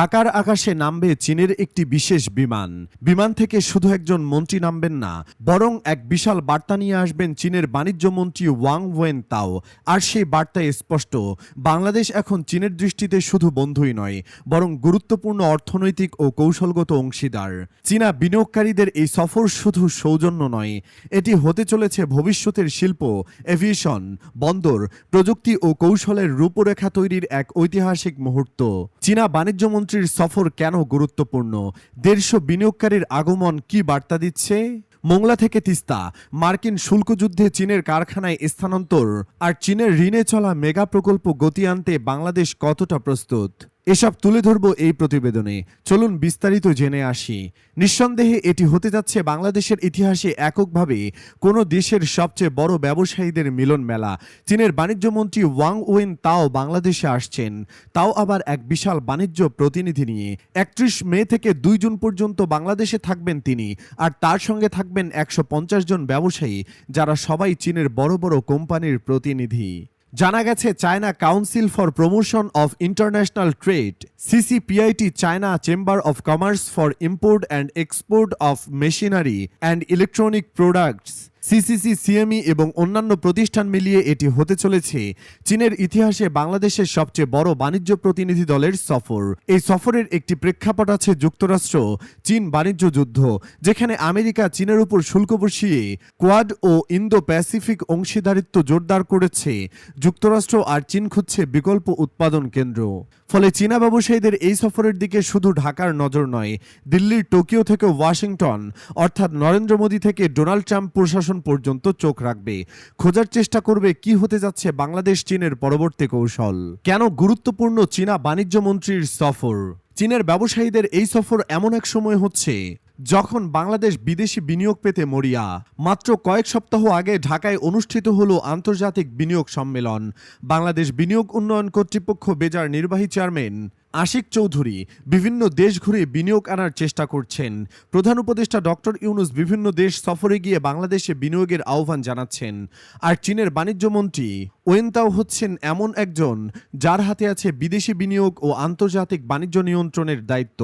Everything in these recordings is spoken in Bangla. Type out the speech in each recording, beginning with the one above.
ঢাকার আকাশে নামবে চীনের একটি বিশেষ বিমান। বিমান থেকে শুধু একজন মন্ত্রী নামবেন না, বরং এক বিশাল বার্তা নিয়ে আসবেন চীনের বাণিজ্য মন্ত্রী ওয়াং ওয়েন তাও আর সেই বার্তায় স্পষ্ট, বাংলাদেশ এখন চীনের দৃষ্টিতে শুধু বন্ধুই নয়, বরং গুরুত্বপূর্ণ অর্থনৈতিক ও কৌশলগত অংশীদার। চীনা বিনিয়োগকারীদের এই সফর শুধু সৌজন্য নয়, এটি হতে চলেছে ভবিষ্যতের শিল্প, এভিয়েশন, বন্দর, প্রযুক্তি ও কৌশলের রূপরেখা তৈরির এক ঐতিহাসিক মুহূর্ত। চীনা বাণিজ্যমন্ত্রীর সফর কেন গুরুত্বপূর্ণ? দেড়শো বিনিয়োগকারীর আগমন কি বার্তা দিচ্ছে? মোংলা থেকে তিস্তা, মার্কিন শুল্ক যুদ্ধে চীনের কারখানায় স্থানান্তর, আর চীনের ঋণে চলা মেগা প্রকল্প গতি আনতে বাংলাদেশ কতটা প্রস্তুত? এসব তুলে ধরব এই প্রতিবেদনে। চলুন বিস্তারিত জেনে আসি। নিঃসন্দেহে এটি হতে যাচ্ছে বাংলাদেশের ইতিহাসে এককভাবে কোনো দেশের সবচেয়ে বড় ব্যবসায়ীদের মিলন মেলা। চীনের বাণিজ্যমন্ত্রী ওয়াং ওয়েন তাও বাংলাদেশে আসছেন। তাও আবার এক বিশাল বাণিজ্য প্রতিনিধি নিয়ে। একত্রিশ মে থেকে দুই জুন পর্যন্ত বাংলাদেশে থাকবেন তিনি, আর তার সঙ্গে থাকবেন একশো পঞ্চাশ জন ব্যবসায়ী, যারা সবাই চীনের বড় বড় কোম্পানির প্রতিনিধি। জানা গেছে, China council for promotion of international trade, CCPIT China chamber of commerce for import and export of machinery and electronic products. CCC, CME এবং অন্যান্য প্রতিষ্ঠান মিলিয়ে এটি হতে চলেছে। চীনের ইতিহাসে বাংলাদেশের সবচেয়ে বড় বাণিজ্য প্রতিনিধি দলের সফর। এই সফরের একটি প্রেক্ষাপট আছে যুক্তরাষ্ট্র, চীন বাণিজ্য যুদ্ধ, যেখানে আমেরিকা চীনের উপর শুল্ক বসিয়ে কোয়াড ও ইন্দো প্যাসিফিক অংশীদারিত্ব জোরদার করেছে। যুক্তরাষ্ট্র আর চীন খুঁজছে বিকল্প উৎপাদন কেন্দ্র। ফলে চীনা ব্যবসায়ীদের এই সফরের দিকে শুধু ঢাকার নজর নয় দিল্লির টোকিও থেকে ওয়াশিংটন, অর্থাৎ নরেন্দ্র মোদী থেকে ডোনাল্ড ট্রাম্প প্রশাসন পর্যন্ত চোখ রাখবে। খোঁজার চেষ্টা করবে কি হতে যাচ্ছে বাংলাদেশ, চীনের পরবর্তী কৌশল। কেন গুরুত্বপূর্ণ চীনা বাণিজ্য মন্ত্রীর সফর? চীনের ব্যবসায়ীদের এই সফর এমন এক সময় হচ্ছে যখন বাংলাদেশ বিদেশি বিনিয়োগ পেতে মরিয়া, মাত্র কয়েক সপ্তাহ আগে ঢাকায় অনুষ্ঠিত হলো আন্তর্জাতিক বিনিয়োগ সম্মেলন। বাংলাদেশ বিনিয়োগ উন্নয়ন কর্তৃপক্ষ বেজার নির্বাহী চেয়ারম্যান আশিক চৌধুরী বিভিন্ন দেশ ঘুরে বিনিয়োগ আনার চেষ্টা করছেন। প্রধান উপদেষ্টা ডক্টর ইউনুস বিভিন্ন দেশ সফরে গিয়ে বাংলাদেশে বিনিয়োগের আহ্বান জানাচ্ছেন। আর চীনের বাণিজ্য মন্ত্রী ওয়েন্তাও হচ্ছেন এমন একজন যার হাতে আছে বিদেশি বিনিয়োগ ও আন্তর্জাতিক বাণিজ্য নিয়ন্ত্রণের দায়িত্ব।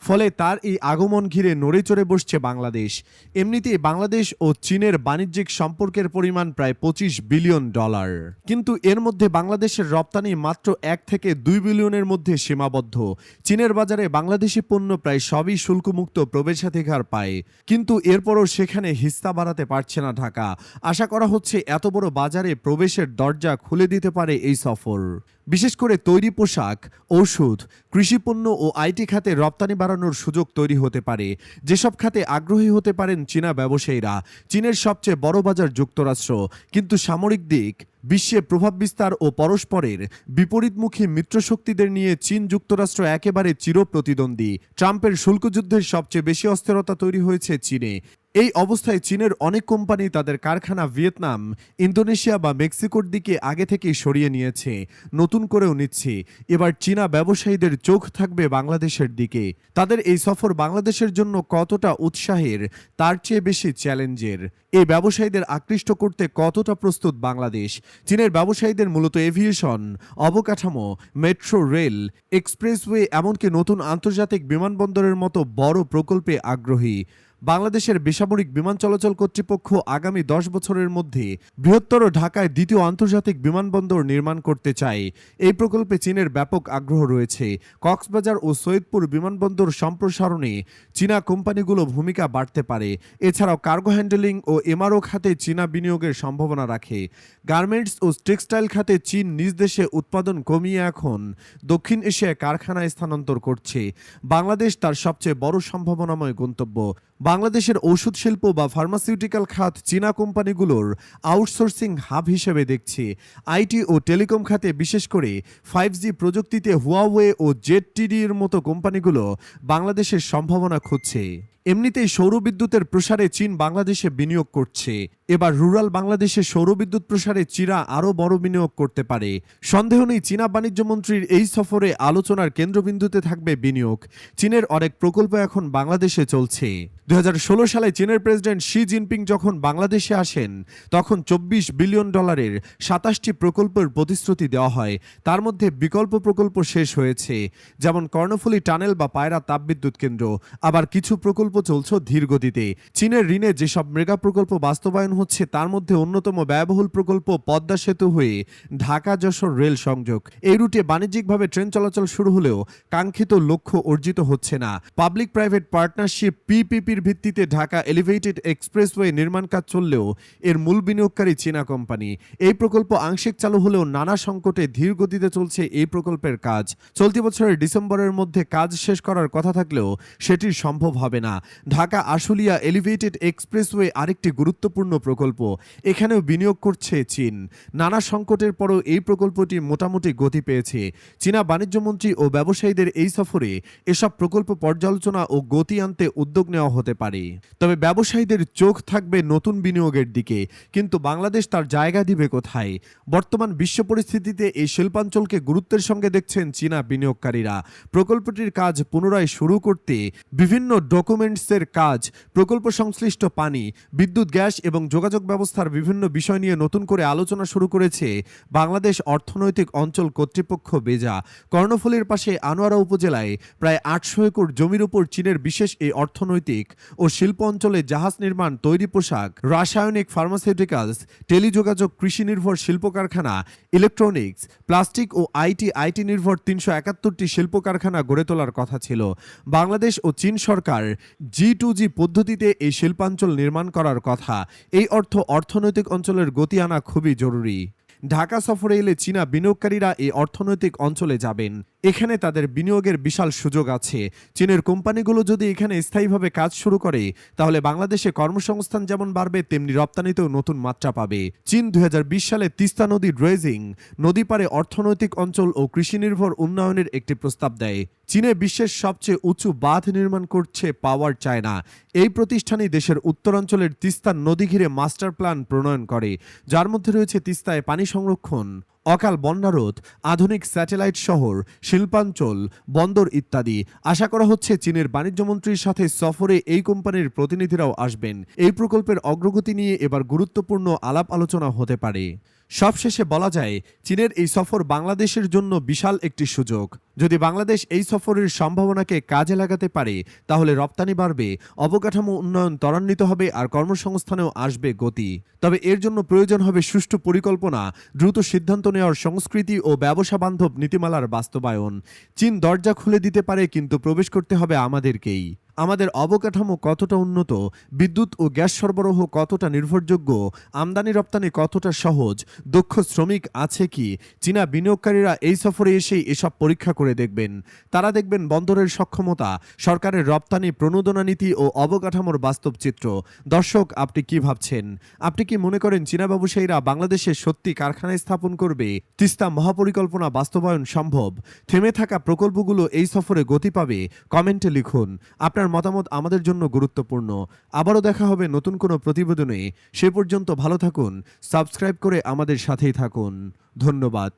ফলে তার এই আগমন ঘিরে নড়ে চড়ে বসছে বাংলাদেশ। এমনিতেই বাংলাদেশ ও চীনের বাণিজ্যিক সম্পর্কের পরিমাণ প্রায় পঁচিশ বিলিয়ন ডলার। কিন্তু এর মধ্যে বাংলাদেশের রপ্তানি মাত্র এক থেকে দুই বিলিয়নের মধ্যে সীমাবদ্ধ। চীনের বাজারে বাংলাদেশি পণ্য প্রায় সবই শুল্কমুক্ত প্রবেশাধিকার পায়। কিন্তু এরপরও সেখানে হিস্তা বাড়াতে পারছে না ঢাকা। আশা করা হচ্ছে এত বড় বাজারে প্রবেশের দরজা খুলে দিতে পারে এই সফর। বিশেষ করে তৈরি পোশাক, ঔষধ, কৃষিপণ্য ও আইটি খাতে রপ্তানি বাড়ানোর সুযোগ তৈরি হতে পারে। যেসব খাতে আগ্রহী হতে পারেন চীনা ব্যবসায়ীরা। চীনের সবচেয়ে বড় বাজার যুক্তরাষ্ট্র। কিন্তু সামরিক দিক, বিশ্বে প্রভাব বিস্তার ও পরস্পরের বিপরীতমুখী মিত্রশক্তিদের নিয়ে চীন যুক্তরাষ্ট্র একেবারে চিরপ্রতিদ্বন্দ্বী। ট্রাম্পের শুল্কযুদ্ধের সবচেয়ে বেশি অস্থিরতা তৈরি হয়েছে চীনে। এই অবস্থায় চীনের অনেক কোম্পানি তাদের কারখানা ভিয়েতনাম, ইন্দোনেশিয়া বা মেক্সিকোর দিকে আগে থেকেই সরিয়ে নিয়েছে। নতুন করেও নিচ্ছে। এবার চীনা ব্যবসায়ীদের চোখ থাকবে বাংলাদেশের দিকে। তাদের এই সফর বাংলাদেশের জন্য কতটা উৎসাহের, তার চেয়ে বেশি চ্যালেঞ্জের। এই ব্যবসায়ীদের আকৃষ্ট করতে কতটা প্রস্তুত বাংলাদেশ? চীনের ব্যবসায়ীদের মূলত এভিয়েশন, অবকাঠামো, মেট্রো রেল, এক্সপ্রেসওয়ে, এমনকি নতুন আন্তর্জাতিক বিমানবন্দরের মতো বড় প্রকল্পে আগ্রহী। বাংলাদেশের বেসামরিক বিমান চলাচল কর্তৃপক্ষ আগামী দশ বছরের মধ্যে বৃহত্তর ঢাকায় দ্বিতীয় আন্তর্জাতিক বিমানবন্দর নির্মাণ করতে চায়। এই প্রকল্পে চীনের ব্যাপক আগ্রহ রয়েছে। কক্সবাজার ও সৈয়দপুর বিমানবন্দর সম্প্রসারণে চীনা কোম্পানিগুলো ভূমিকা বাড়তে পারে। এছাড়াও কার্গো হ্যান্ডেলিং ও এমআরও খাতে চীনা বিনিয়োগের সম্ভাবনা রাখে। গার্মেন্টস ও টেক্সটাইল খাতে চীন নিজ দেশে উৎপাদন কমিয়ে এখন দক্ষিণ এশিয়ায় কারখানায় স্থানান্তর করছে। বাংলাদেশ তার সবচেয়ে বড় সম্ভাবনাময় গন্তব্য। বাংলাদেশের ওষুধ শিল্প বা ফার্মাসিউটিক্যাল খাত চীনা কোম্পানিগুলোর আউটসোর্সিং হাব হিসেবে দেখছে। আইটি ও টেলিকম খাতে বিশেষ করে ফাইভ জি প্রযুক্তিতে হুয়াওয়ে ও জেড টিডির মতো কোম্পানিগুলো বাংলাদেশের সম্ভাবনা খুঁজছে। এমনিতেই সৌরবিদ্যুতের প্রসারে চীন বাংলাদেশে বিনিয়োগ করছে। এবার রুরাল বাংলাদেশে সৌরবিদ্যুৎ প্রসারে চীনা আরও বড় বিনিয়োগ করতে পারে। সন্দেহ নেই চীনা বাণিজ্য মন্ত্রীর এই সফরে আলোচনার কেন্দ্রবিন্দুতে থাকবে বিনিয়োগ। চীনের অনেক প্রকল্প এখন বাংলাদেশে চলছে। দু হাজার ষোলো সালে চীনের প্রেসিডেন্ট শি জিনপিং যখন বাংলাদেশে আসেন, তখন চব্বিশ বিলিয়ন ডলারের সাতাশটি প্রকল্পের প্রতিশ্রুতি দেওয়া হয়। তার মধ্যে বিকল্প প্রকল্প শেষ হয়েছে, যেমন কর্ণফুলী টানেল বা পায়রা তাপবিদ্যুৎ কেন্দ্র। আবার কিছু প্রকল্প চলছে ধীর গতিতে চীনের ঋণে যেসব মেগা প্রকল্প বাস্তবায়ন হচ্ছে, তার মধ্যে অন্যতম ব্যয়বহুল প্রকল্প পদ্মা সেতু হয়ে ঢাকা যশোর রেল সংযোগ। এই রুটে বাণিজ্যিকভাবে ট্রেন চলাচল শুরু হলেও কাঙ্ক্ষিত লক্ষ্য অর্জিত হচ্ছে না। পাবলিক প্রাইভেট পার্টনারশিপ পিপিপির ভিত্তিতে ঢাকা এলিভেটেড এক্সপ্রেসওয়ে নির্মাণ কাজ চললেও এর মূল বিনিয়োগকারী চীনা কোম্পানি। এই প্রকল্প আংশিক চালু হলেও নানা সংকটে ধীর গতিতে চলছে এই প্রকল্পের কাজ। চলতি বছরের ডিসেম্বরের মধ্যে কাজ শেষ করার কথা থাকলেও সেটি সম্ভব হবে না। ঢাকা আশুলিয়া এলিভেটেড এক্সপ্রেসওয়ে আরেকটি গুরুত্বপূর্ণ প্রকল্প। এখানেও বিনিয়োগ করছে চীন। নানা সংকটের পরও এই প্রকল্পটি মোটামুটি গতি পেয়েছে। চীনা বাণিজ্যমন্ত্রী ও ব্যবসায়ীদের এই সফরে এসব প্রকল্প পর্যালোচনা ও গতি আনতে উদ্যোগ নেওয়া হতে পারে। তবে ব্যবসায়ীদের চোখ থাকবে নতুন বিনিয়োগের দিকে। কিন্তু বাংলাদেশ তার জায়গা দিবে কোথায়? বর্তমান বিশ্ব পরিস্থিতিতে এই শিল্পাঞ্চলকে গুরুত্বের সঙ্গে দেখছেন চীনা বিনিয়োগকারীরা। প্রকল্পটির কাজ পুনরায় শুরু করতে বিভিন্ন ডকুমেন্টসের কাজ, প্রকল্প সংশ্লিষ্ট পানি, বিদ্যুৎ, গ্যাস এবং যোগাযোগ ব্যবস্থার বিভিন্ন বিষয় নিয়ে নতুন করে আলোচনা শুরু করেছে বাংলাদেশ অর্থনৈতিক অঞ্চল কর্তৃপক্ষ বেজা। কর্ণফুলীর পাশে আনোয়ারা উপজেলায় প্রায় আটশো একর জমির উপর চীনের বিশেষ এই অর্থনৈতিক ও শিল্প অঞ্চলে জাহাজ নির্মাণ, তৈরি পোশাক, রাসায়নিক ফার্মাসিউটিক্যালস, টেলিযোগাযোগ, কৃষি নির্ভর শিল্প কারখানা ইলেকট্রনিক্স, প্লাস্টিক ও আইটি আইটি নির্ভর তিনশো একাত্তরটি শিল্প কারখানা গড়ে তোলার কথা ছিল। বাংলাদেশ ও চীন সরকার জি টু জি পদ্ধতিতে এই শিল্পাঞ্চল নির্মাণ করার কথা। এই অর্থ অর্থনৈতিক অঞ্চলের গতি আনা খুবই জরুরি। ঢাকা সফরে এলে চীনা বিনিয়োগকারীরা এই অর্থনৈতিক অঞ্চলে যাবেন। এখানে তাদের বিনিয়োগের বিশাল সুযোগ আছে। চীনের কোম্পানিগুলো যদি এখানে স্থায়ীভাবে কাজ শুরু করে, তাহলে বাংলাদেশে কর্মসংস্থান যেমন বাড়বে, তেমনি রপ্তানিতেও নতুন মাত্রা পাবে। চীন দুই সালে তিস্তা নদী ড্রেজিং, নদী পারে অর্থনৈতিক অঞ্চল ও কৃষি নির্ভর উন্নয়নের একটি প্রস্তাব দেয়। চীনে বিশ্বের সবচেয়ে উঁচু বাঁধ নির্মাণ করছে পাওয়ার চায়না। এই প্রতিষ্ঠানই দেশের উত্তরাঞ্চলের তিস্তা নদী ঘিরে মাস্টার প্ল্যান প্রণয়ন করে। যার মধ্যে রয়েছে তিস্তায় পানি সংরক্ষণ, অকাল বন্যারোধ, আধুনিক স্যাটেলাইট শহর, শিল্পাঞ্চল, বন্দর ইত্যাদি। আশা করা হচ্ছে চীনের বাণিজ্যমন্ত্রীর সাথে সফরে এই কোম্পানির প্রতিনিধিরাও আসবেন। এই প্রকল্পের অগ্রগতি নিয়ে এবার গুরুত্বপূর্ণ আলাপ আলোচনা হতে পারে। সবশেষে বলা যায়, চীনের এই সফর বাংলাদেশের জন্য বিশাল একটি সুযোগ। যদি বাংলাদেশ এই সফরের সম্ভাবনাকে কাজে লাগাতে পারে, তাহলে রপ্তানি বাড়বে, অবকাঠামো উন্নয়ন ত্বরান্বিত হবে আর কর্মসংস্থানেও আসবে গতি। তবে এর জন্য প্রয়োজন হবে সুষ্ঠু পরিকল্পনা, দ্রুত সিদ্ধান্ত নেওয়ার সংস্কৃতি ও ব্যবসা বান্ধব নীতিমালার বাস্তবায়ন। চীন দরজা খুলে দিতে পারে, কিন্তু প্রবেশ করতে হবে আমাদেরকেই। আমাদের অবকাঠামো কতটা উন্নত, বিদ্যুৎ ও গ্যাস সরবরাহ কতটা নির্ভরযোগ্য, আমদানি রপ্তানি কতটা সহজ, দক্ষ শ্রমিক আছে কি, চীনা বিনিয়োগকারীরা এই সফরে এসেই এসব পরীক্ষা করে দেখবেন। তারা দেখবেন বন্দরের সক্ষমতা, সরকারের রপ্তানি প্রণোদনা নীতি ও অবকাঠামোর বাস্তব চিত্র। দর্শক, আপনি কি ভাবছেন? আপনি কি মনে করেন চীনা ব্যবসায়ীরা বাংলাদেশে সত্যি কারখানায় স্থাপন করবে? তিস্তা মহাপরিকল্পনা বাস্তবায়ন সম্ভব? থেমে থাকা প্রকল্পগুলো এই সফরে গতি পাবে? কমেন্টে লিখুন। আপনার মতামত আমাদের জন্য গুরুত্বপূর্ণ। আবারও দেখা হবে নতুন কোনো প্রতিবেদনে। সে পর্যন্ত ভালো থাকুন, সাবস্ক্রাইব করে আমাদের সাথেই থাকুন। ধন্যবাদ।